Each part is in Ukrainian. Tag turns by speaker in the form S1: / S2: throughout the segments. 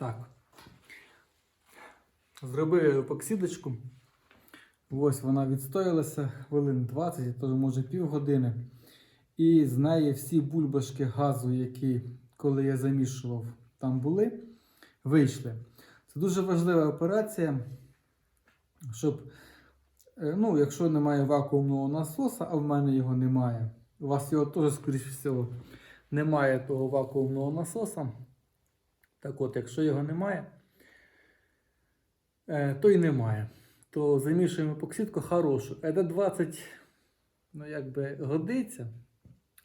S1: Так. Зробив я епоксидочку. Ось вона відстоялася хвилин 20, то може півгодини. І з неї всі бульбашки газу, які коли я замішував, там були, вийшли. Це дуже важлива операція, щоб, е, ну, якщо немає вакуумного насоса, а в мене його немає. У вас його теж, скоріш всього, немає того вакуумного насоса. Так от, якщо його немає, е, то й немає. То замішуємо епоксидку хорошу. ЕД-20, ну якби годиться,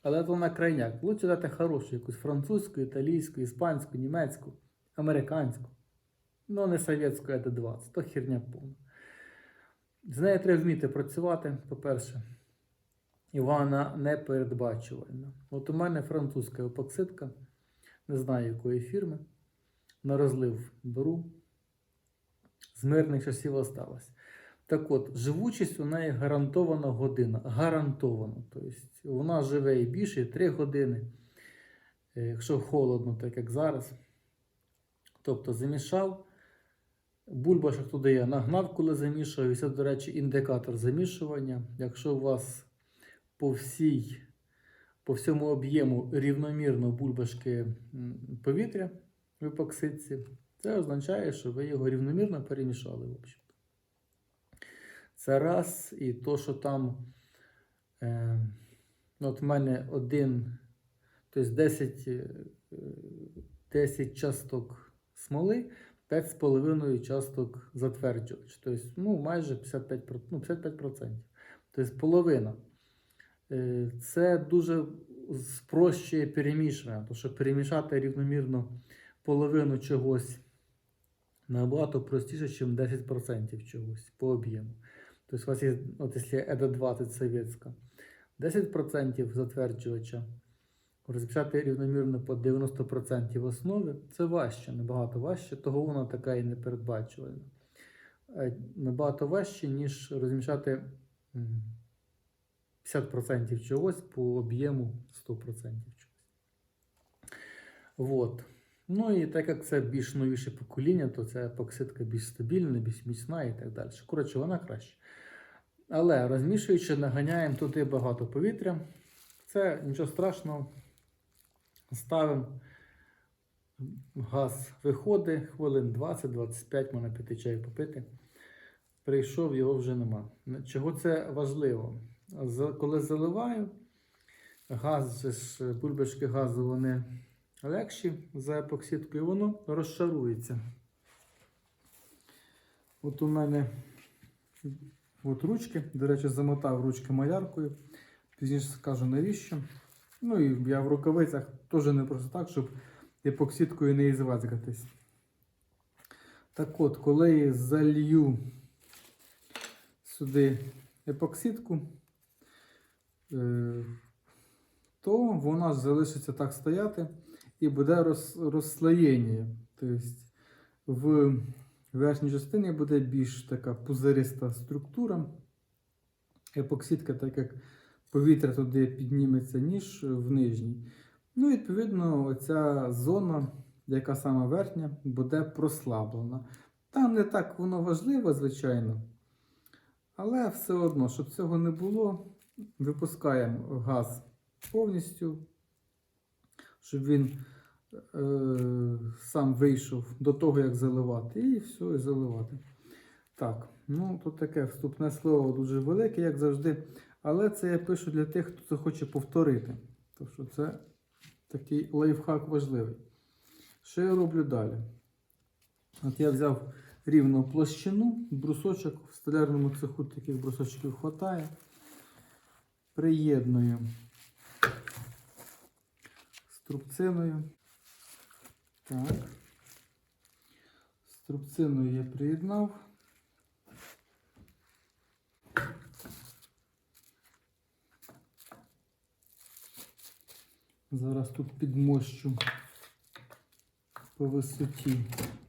S1: але то на крайняк. Лучше дати хорошу, якусь французьку, італійську, іспанську, німецьку, американську. Ну, не совєтську ЕД-20, то херня повна. З нею треба вміти працювати, по-перше. І вона непередбачувальна. От у мене французька епоксидка, не знаю якої фірми. На розлив беру. З мирних часів осталось. Так от, живучість у неї гарантована година. Гарантовано. Тобто вона живе і більше 3 години. Е, Якщо холодно, так як зараз. Тобто замішав. Бульбашок туди я нагнав, коли замішував. І це, до речі, індикатор замішування. Якщо у вас по всій, по всьому об'єму рівномірно бульбашки повітря в епоксидці, це означає, що ви його рівномірно перемішали. В. Це раз, і то, що там е, ну, от в мене один, тобто 10, е, 10 часток смоли, 5,5 часток затверджувач. Тобто, ну, майже 55%. про- Ну, 55%. Тобто половина. Е, Це дуже спрощує перемішування, тому що перемішати рівномірно половину чогось набагато простіше, ніж 10% чогось по об'єму. Тобто у вас є, от якщо EDA 20 совєтська, 10% затверджувача розписати рівномірно по 90% основи, це важче, набагато важче, того вона така і непередбачувальна. Е, Набагато важче, ніж розмішати 50% чогось по об'єму 100% чогось. Вот. Ну і так як це більш новіше покоління, то ця епоксидка більш стабільна, більш міцна і так далі. Коротше, вона краще. Але розмішуючи, наганяємо туди багато повітря. Це нічого страшного. Ставимо. Газ виходить, хвилин 20-25 можна піти чай попити. Прийшов, його вже нема. Чого це важливо? Коли заливаю, газ, бульбашки газу вони легші за епоксидкою, воно розшарується. От у мене от ручки, до речі, замотав ручки маляркою. Пізніше скажу навіщо. Ну і я в рукавицях теж не просто так, щоб епоксидкою не ізвазгатись. Так от, коли я залью сюди епоксидку, е, то вона залишиться так стояти і буде роз, розслоєння. Тобто в верхній частині буде більш така пузириста структура. Епоксидка, так як повітря туди підніметься, ніж в нижній. Ну, відповідно, оця зона, яка сама верхня, буде прослаблена. Там не так воно важливо, звичайно. Але все одно, щоб цього не було, випускаємо газ повністю, щоб він сам вийшов до того, як заливати, і все, і заливати. Так, ну тут таке вступне слово дуже велике, як завжди. Але це я пишу для тих, хто це хоче повторити. Тому що це такий лайфхак важливий. Що я роблю далі? От я взяв рівну площину, брусочок, в столярному цеху таких брусочків вистачає. Приєдную струбциною. Так. Струбциною я приєднав. Зараз тут підмощу по висоті,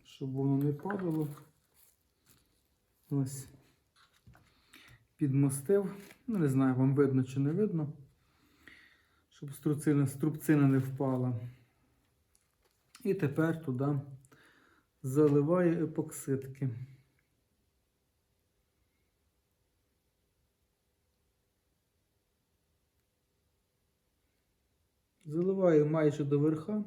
S1: щоб воно не падало. Ось. Підмостив. Ну, не знаю, вам видно чи не видно. Щоб струбцина, струбцина не впала. І тепер туди заливаю епоксидки. Заливаю майже до верха.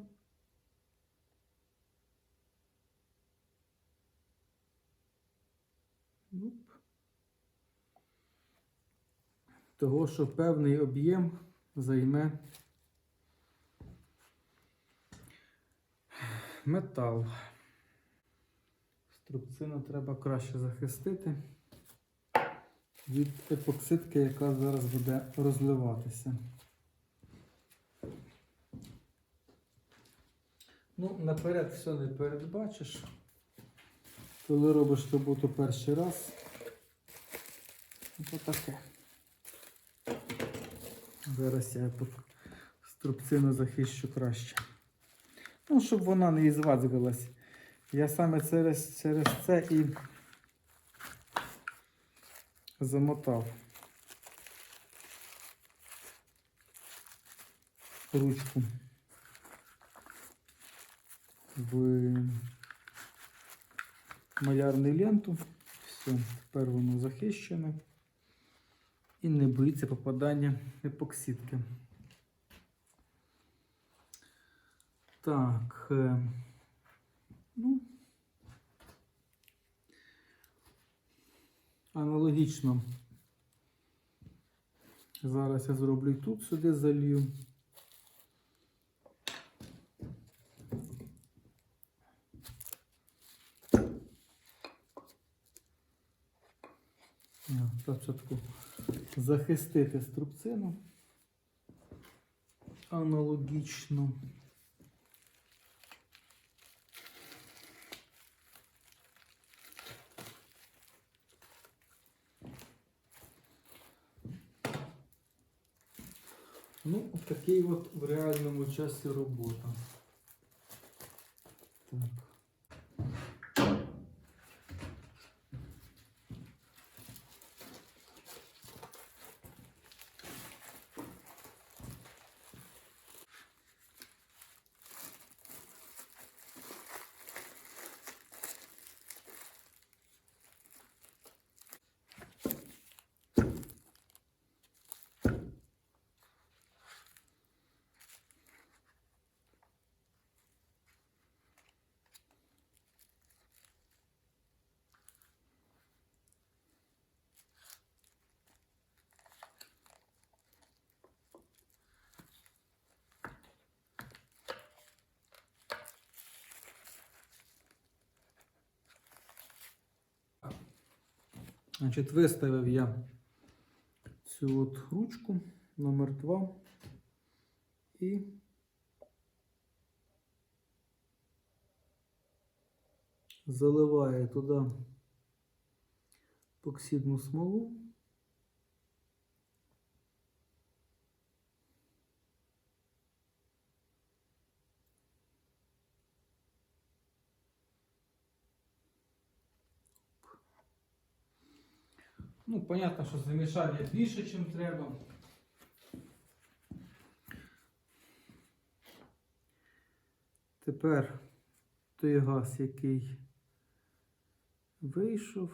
S1: Того, що певний об'єм займе метал. Струбцину треба краще захистити від епоксидки, яка зараз буде розливатися. Ну, наперед все не передбачиш. Коли робиш роботу перший раз, то таке. Зараз я струбцину захищу краще. Ну, щоб вона не ізвадзгалась. Я саме через, через це і замотав ручку в малярну ленту. Все, тепер воно захищене і не боїться попадання епоксидки. Так. е, Ну, аналогічно. Зараз я зроблю тут сюди залью. Спочатку захистити струбцину. Аналогічно. Ну, такий от в реальному часі робота. Так. Значить, виставив я цю от ручку номер 2 і заливаю туди епоксидну смолу. Ну, понятно, що замішання більше, ніж треба. Тепер той газ, який вийшов.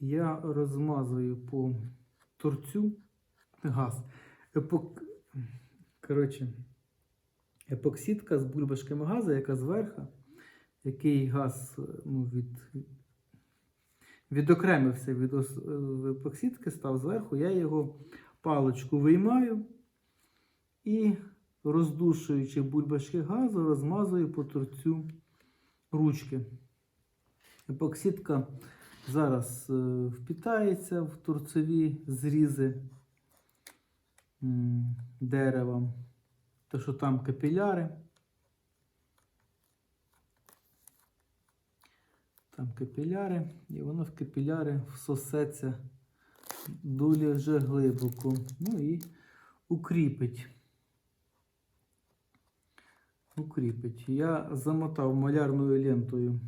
S1: Я розмазую по торцю газ. Епок... Коротше, епоксидка з бульбашками газу, яка зверху який газ ну, від, відокремився від е, епоксидки, став зверху, я його паличку виймаю і, роздушуючи бульбашки газу, розмазую по торцю ручки. Епоксидка зараз е, впітається в торцеві зрізи дерева, то що там капіляри. Там капіляри, і воно в капіляри всосеться дуже глибоко. Ну і укріпить. Укріпить. Я замотав малярною лентою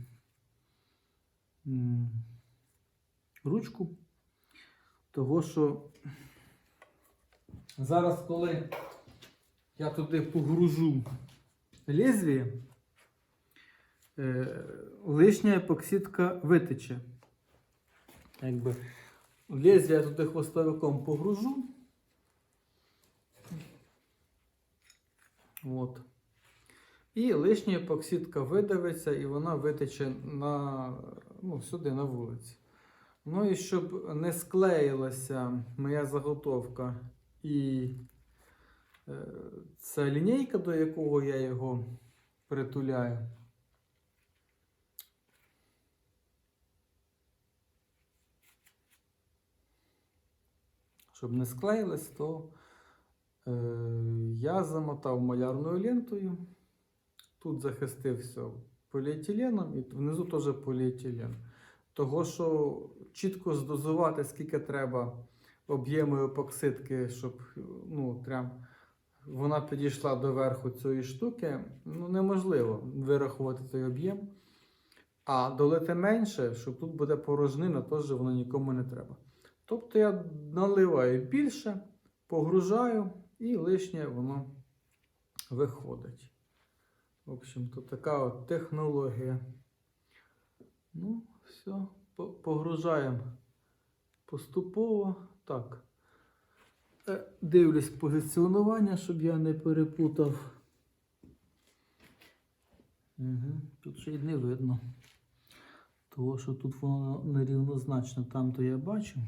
S1: ручку, того що зараз, коли я туди погружу лезвіє, лишня епоксидка витече. Якби лезвія туди хвостовиком погружу. От. І лишня епоксидка видавиться і вона витече на, ну, сюди на вулиці. Ну і щоб не склеїлася моя заготовка і е, ця лінійка, до якого я його притуляю. Щоб не склеїлось, то е, я замотав малярною лентою. Тут захистив все поліетиленом і внизу теж поліетилен. Того, що чітко здозувати, скільки треба об'єму епоксидки, щоб ну, прям вона підійшла до верху цієї штуки, ну неможливо вирахувати той об'єм. А долити менше, щоб тут буде порожнина, теж воно нікому не треба. Тобто я наливаю більше, погружаю і лишнє воно виходить. В общем, то така от технологія. Ну, все, погружаємо поступово. Так. Е, Дивлюсь позиціонування, щоб я не перепутав. Угу. Тут ще й не видно. Того, що тут воно нерівнозначно, там то я бачу.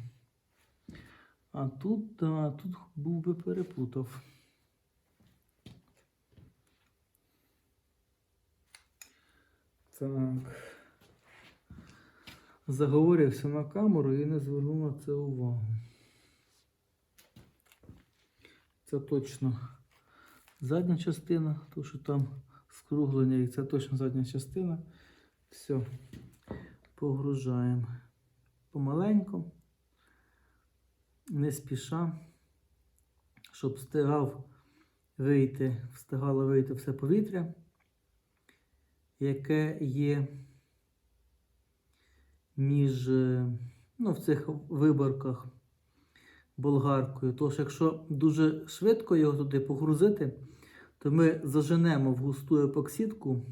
S1: А тут, да, тут був би перепутав. Так. Заговорився на камеру і не звернув на це увагу. Це точно задня частина, то що там скруглення, і це точно задня частина. Все, погружаємо помаленьку, не спіша, щоб встигав вийти, встигало вийти все повітря, яке є між е, ну, в цих виборках болгаркою. Тож, якщо дуже швидко його туди погрузити, то ми заженемо в густу епоксидку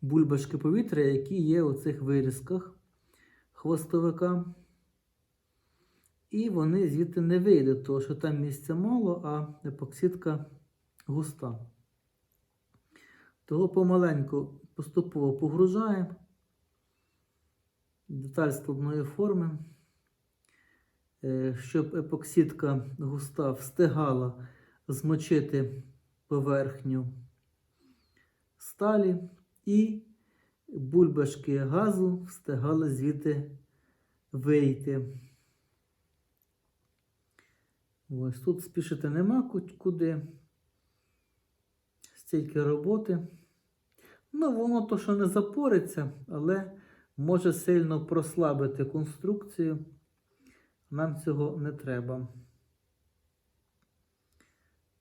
S1: бульбашки повітря, які є у цих вирізках хвостовика. І вони звідти не вийдуть, тому що там місця мало, а епоксидка густа. Того помаленьку поступово погружаємо. Деталь складної форми, Е, щоб епоксидка густа встигала змочити поверхню сталі і бульбашки газу встигали звідти вийти. Ось тут спішити нема куди. Стільки роботи. Ну, воно то, що не запориться, але може сильно прослабити конструкцію. Нам цього не треба.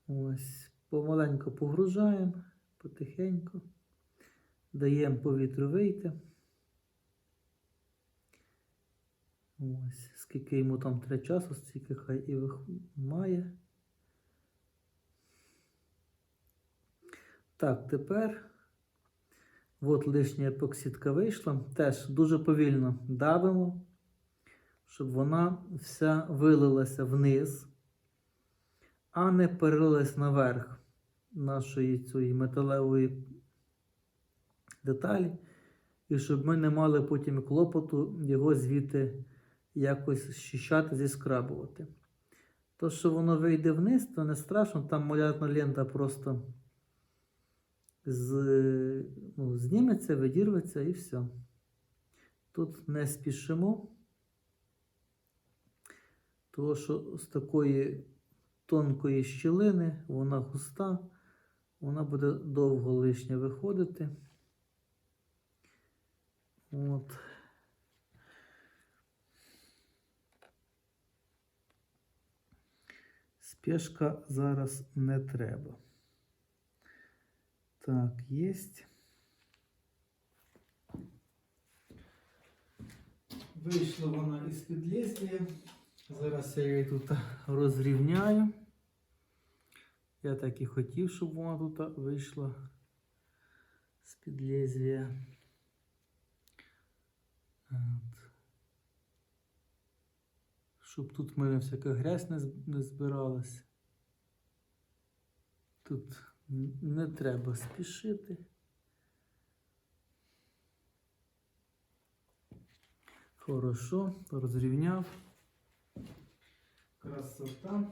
S1: Ось, помаленьку погружаємо, потихеньку, даємо повітрю вийти. Ось, скільки йому там треба часу, стільки хай і має. Так, тепер от лишня епоксидка вийшла. Теж дуже повільно давимо, щоб вона вся вилилася вниз, а не перелилась наверх нашої цієї металевої деталі. І щоб ми не мали потім клопоту його звідти якось щищати, зіскрабувати. То, що воно вийде вниз, то не страшно, там малярна лента просто з, ну, зніметься, видірветься і все. Тут не спішимо, тому що з такої тонкої щілини вона густа, вона буде довго лишнє виходити. От. Спешка зараз не треба. Так, єсть. Вийшла вона із підліслія. Зараз я її тут розрівняю. Я так і хотів, щоб вона тут вийшла з-під лезвія. Щоб тут в мене всяка грязь не, збиралась. Тут не треба спішити. Хорошо, розрівняв. Красота.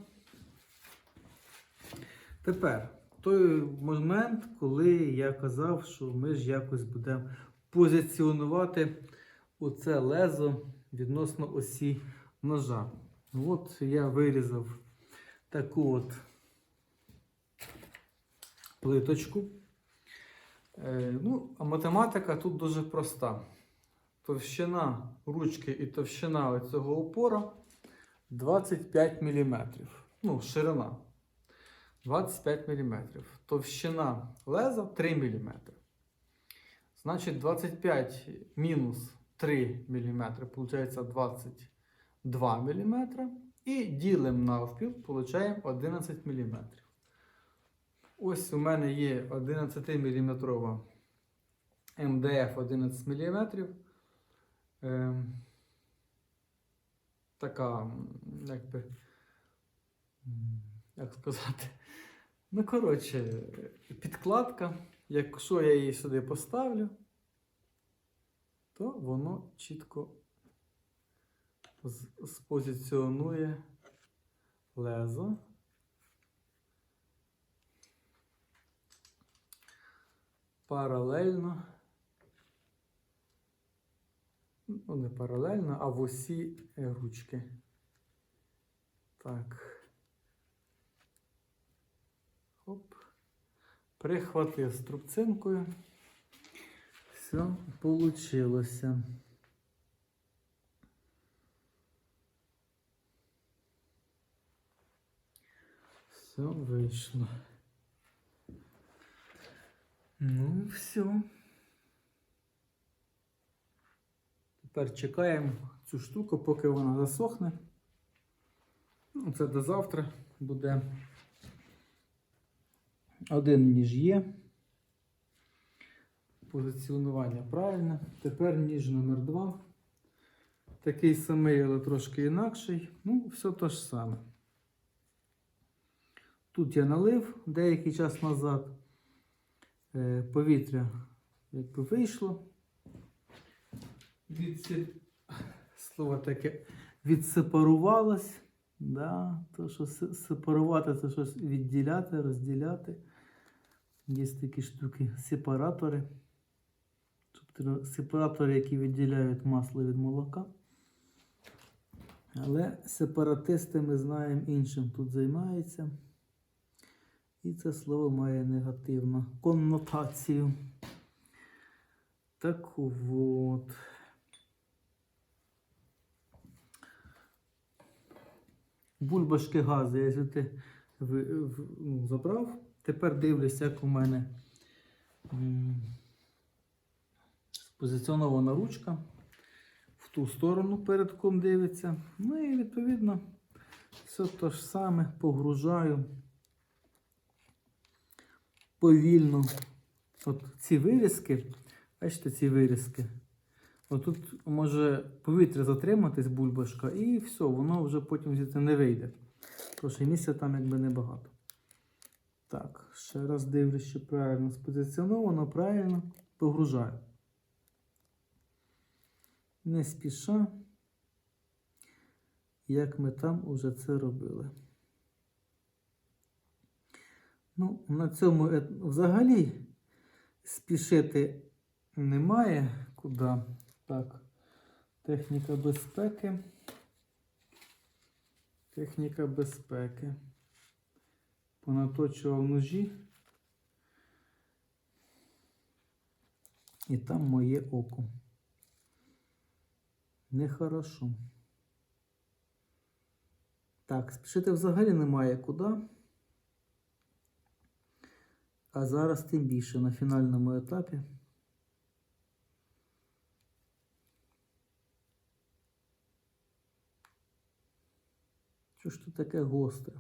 S1: Тепер той момент, коли я казав, що ми ж якось будемо позиціонувати оце лезо відносно осі ножа. От я вирізав таку от плиточку. Э, ну, а математика тут дуже проста. Товщина ручки і товщина цього опора 25 мм. Ну, ширина 25 мм. Товщина леза 3 мм. Значить, 25 мінус 3 мм, виходить 20 2 мм і ділимо навпіл, отримаємо 11 мм. Ось у мене є 11 мм МДФ 11 мм. Ем, така, як би, як сказати, ну, коротше, підкладка. Якщо я її сюди поставлю, то воно чітко спозиціонує лезо. Паралельно. Ну, не паралельно, а в осі е, ручки. Так. Хоп. Прихватив струбцинкою. Все, получилося. Все вийшло. Ну, все. Тепер чекаємо цю штуку, поки вона засохне. Ну, це до завтра буде. Один ніж є. Позиціонування правильне. Тепер ніж номер 2 Такий самий, але трошки інакший. Ну, все те ж саме. Тут я налив деякий час назад. Е, Повітря якби вийшло. Слово таке відсепарувалось. Да, то, що сепарувати, це щось відділяти, розділяти. Є такі штуки, сепаратори. Тобто сепаратори, які відділяють масло від молока. Але сепаратисти ми знаємо іншим тут займаються. І це слово має негативну коннотацію. Так от. Бульбашки газу я звідти ну, забрав. Тепер дивлюсь, як у мене спозиціонована ручка. В ту сторону передком дивиться. Ну і відповідно все те ж саме погружаю повільно. От ці вирізки, бачите, ці вирізки. Отут може повітря затриматись, бульбашка, і все, воно вже потім звідти не вийде. Тому що місця там якби небагато. Так, ще раз дивлюсь, що правильно спозиціоновано, правильно погружаю. Не спіша, як ми там уже це робили. Ну, на цьому взагалі спішити немає куди. Так, техніка безпеки. Техніка безпеки. Понаточував ножі. І там моє око. Нехорошо. Так, спішити взагалі немає куди. А зараз тим більше на фінальному етапі. Що ж тут таке госте?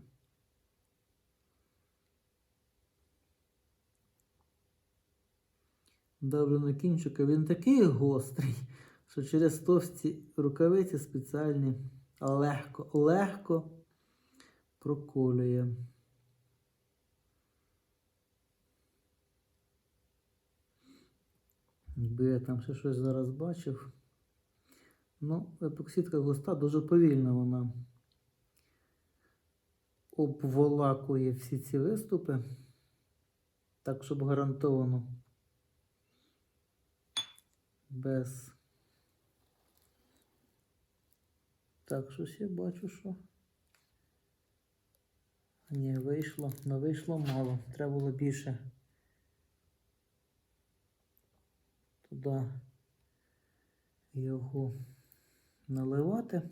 S1: Давлю на кінчика, він такий гострий, що через товсті рукавиці спеціальні легко, легко проколює. Якби я там ще щось зараз бачив. Ну, епоксидка густа дуже повільно вона обволакує всі ці виступи. Так, щоб гарантовано. Без. Так, щось я бачу, що. Ні, вийшло, не вийшло мало. Треба було більше. Туди його наливати.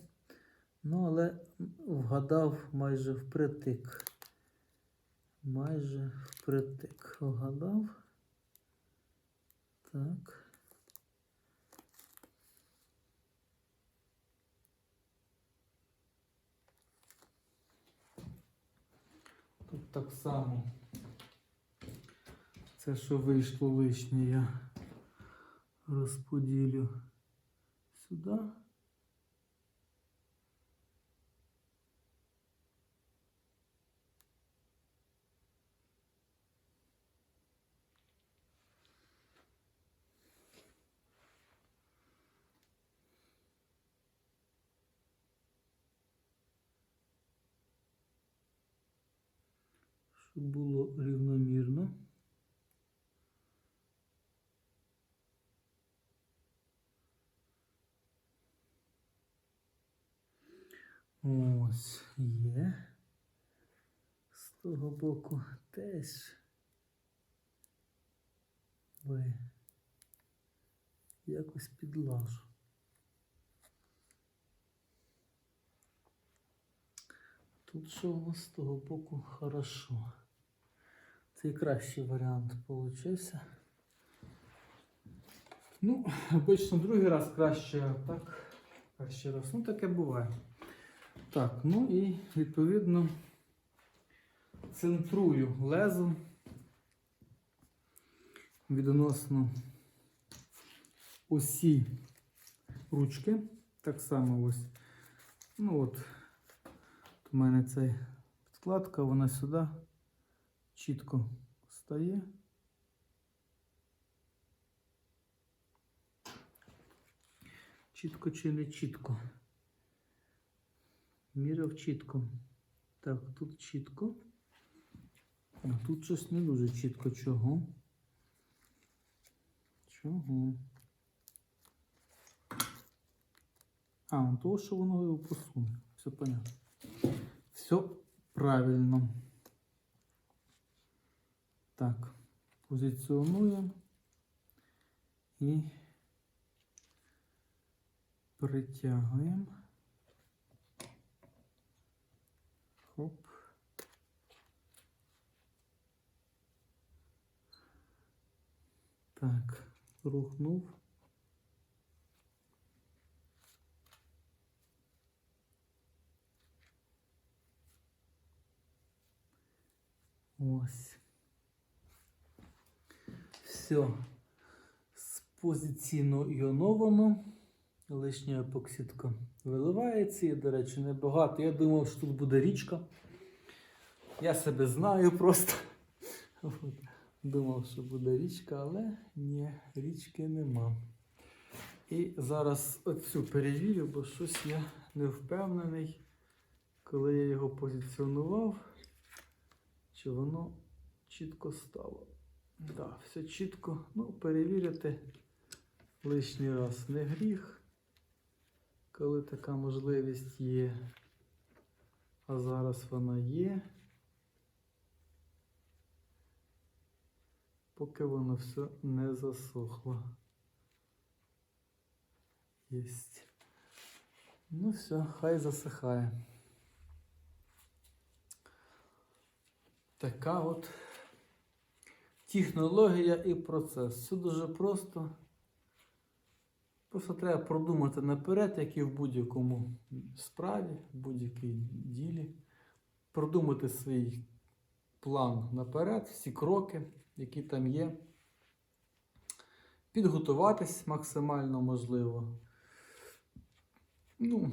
S1: Ну, але вгадав майже впритик. Майже впритик вгадав. Так. Тут так само. Це, що вийшло лишнє, я розподілю сюди. Щоб було рівномірно. Ось є. З того боку теж ви якось підлажу. Тут що у нас з того боку хорошо. Це кращий варіант получився. Ну, обично другий раз краще, так, перший раз. Ну, таке буває. Так, ну і відповідно центрую лезо відносно осі ручки. Так само ось. Ну от, у мене ця підкладка, вона сюди чітко стає. Чітко чи не чітко? Міряв чітко. Так, тут чітко. А тут щось не дуже чітко. Чого? Чого? А, ну того, що воно його посуне. Все понятно. Все правильно. Так, позиціонуємо і притягуємо. Так, рухнув. Ось. Все. Спозиційно іоновано. Лишня епоксидка виливається. І, до речі, небагато. Я думав, що тут буде річка. Я себе знаю просто. Думав, що буде річка, але ні, річки нема. І зараз оцю перевірю, бо щось я не впевнений, коли я його позиціонував, чи воно чітко стало. Так, да, все чітко. Ну, перевірити лишній раз не гріх, коли така можливість є. А зараз вона є. Поки воно все не засохло. Єсть. Ну все, хай засихає. Така от технологія і процес. Все дуже просто. Просто треба продумати наперед, як і в будь-якому справі, в будь-якій ділі. Продумати свій план наперед, всі кроки, які там є. підготуватись максимально можливо. Ну,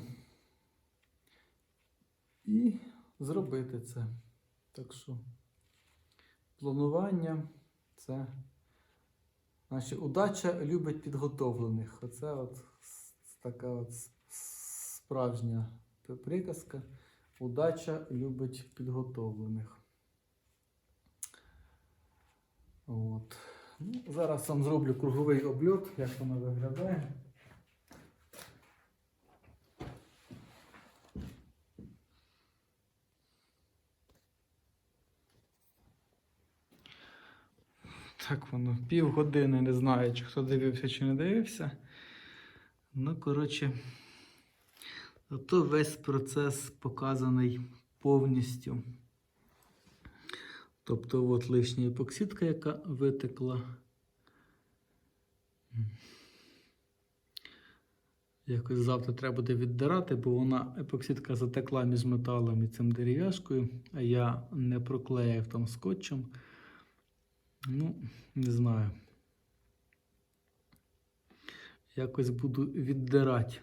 S1: і зробити це. Так що планування це. Значить, удача любить підготовлених. Оце от така от справжня приказка. Удача любить підготовлених. От. Ну, зараз вам зроблю круговий обльот, як воно виглядає. Так воно півгодини не знаю, чи хто дивився, чи не дивився. Ну, коротше, ото весь процес показаний повністю. Тобто, от лишня епоксидка, яка витекла. Якось завтра треба буде віддирати, бо вона епоксидка затекла між металом і цим дерев'яшкою, а я не проклеїв там скотчем. Ну, не знаю. Якось буду віддирати.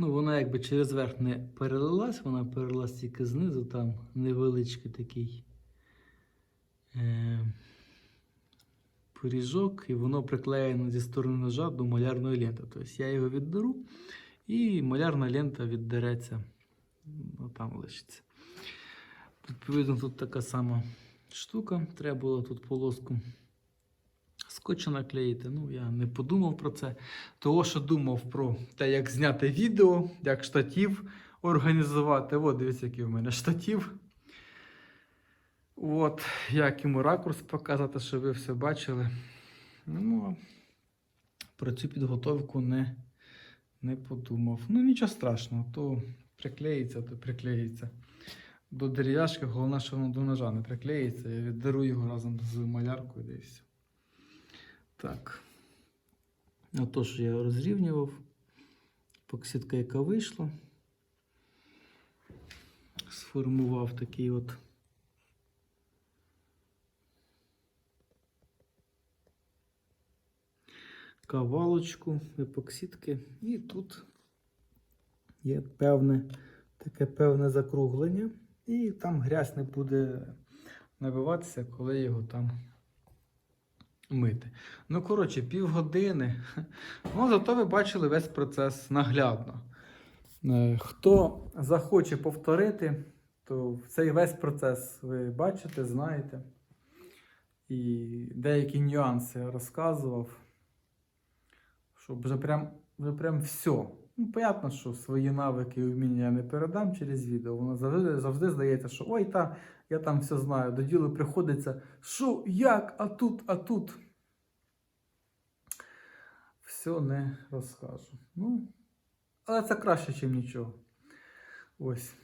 S1: Ну, вона якби через верх не перелилась, вона перелилась тільки знизу, там невеличкий такий е- поріжок, і воно приклеєно зі сторони ножа до малярної ленти. Тобто я його віддеру, і малярна лента віддереться, ну, там лишиться. Відповідно, тут така сама штука. Треба було тут полоску скотча наклеїти. Ну, я не подумав про це. Того, що думав про те, як зняти відео, як штатів організувати. От, дивіться, який у мене штатів. От, як йому ракурс показати, щоб ви все бачили. Ну, про цю підготовку не, не подумав. Ну, нічого страшного, то приклеїться, то приклеїться. До дерев'яшки, головне, що воно до ножа не приклеїться. Я віддару його разом з маляркою де і все. Так. Отож, я розрівнював. Поксидка, яка вийшла. Сформував такий от. Кавалочку епоксидки. І тут є певне таке певне закруглення. І там грязь не буде набиватися, коли його там мити. Ну, коротше, півгодини. Ну, зато ви бачили весь процес наглядно. Е, Хто захоче повторити, то цей весь процес ви бачите, знаєте. І деякі нюанси розказував, щоб вже прям, вже прям все. Ну, понятно, що свої навики і вміння я не передам через відео. Воно завжди, завжди здається, що ой, та, я там все знаю. До ділу приходиться, що, як, а тут, а тут. Все не розкажу. Ну, але це краще, ніж нічого. Ось.